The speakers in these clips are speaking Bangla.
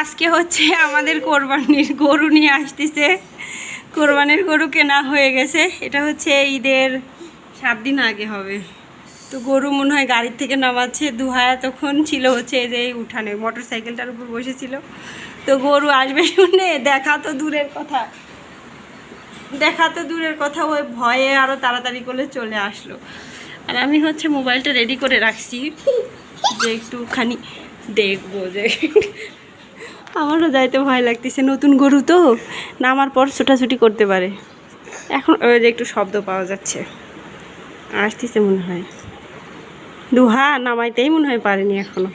আজকে হচ্ছে আমাদের কোরবানির গরু নিয়ে আসতেছে। কোরবানির গরু কেনা হয়ে গেছে। এটা হচ্ছে ঈদের সাত দিন আগে হবে। তো গরু মনে হয় গাড়ির থেকে নামাচ্ছে, দুহায়া তখন ছিল হচ্ছে যে উঠানে মোটর সাইকেলটার উপর বসেছিল। তো গরু আসবে শুনে, দেখা তো দূরের কথা। দেখা তো দূরের কথা, ওই ভয়ে আরও তাড়াতাড়ি করে চলে আসলো। আর আমি হচ্ছে মোবাইলটা রেডি করে রাখছি। যে একটুখানি দেখব যে আমারও যাইতে ভয় লাগতেছে নতুন গরু তো নামার পর ছোটাছুটি করতে পারে। এখন ওই যে একটু শব্দ পাওয়া যাচ্ছে আসতেছে মনে হয়। দুহা নামাইতেই মনে হয় পারেনি এখনও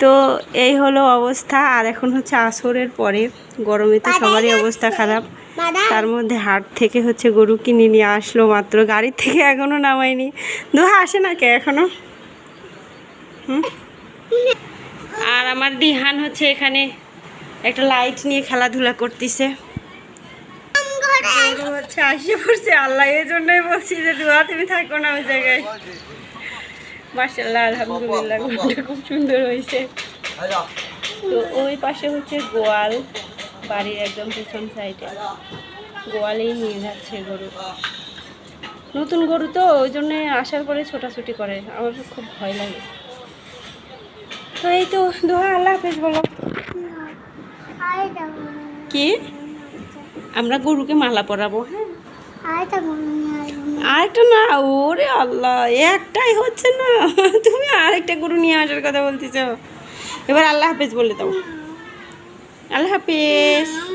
তো এই হলো অবস্থা আর এখন হচ্ছে আসরের পরে গরমে তো সবারই অবস্থা খারাপ। তার মধ্যে হাট থেকে হচ্ছে গরু কিনে নিয়ে আসলো মাত্র গাড়ির থেকে এখনও নামায়নি। দুহা আসে না কে এখনও হুম। আর দিহান হচ্ছে এখানে একটা লাইট নিয়ে খেলাধুলা করতেছে। হচ্ছে আসে পড়ছে আল্লাহ এই জন্যই বলছি যে দুয়া তুমি থাকো না ওই জায়গায়। মার্শাল্লাহ আলহামদুলিল্লাহ গরুটা খুব সুন্দর হয়েছে। তো ওই পাশে হচ্ছে গোয়াল বাড়ির একদম পিছন সাইডে গোয়ালেই নিয়ে যাচ্ছে গরু। নতুন গরু তো ওই জন্য আসার পরে ছোটাছুটি করে আমার খুব ভয় লাগে। এই তো, দোহা, আল্লাহ হাফেজ, বলো। কি? আমরা গরুকে মালা পরাবো হ্যাঁ। আরেকটা না, ওরে আল্লাহ, একটাই হচ্ছে না। তুমি আরেকটা গরু নিয়ে আসার কথা বলতেছ। এবার আল্লাহ হাফেজ বলে দাও। আল্লাহ হাফেজ।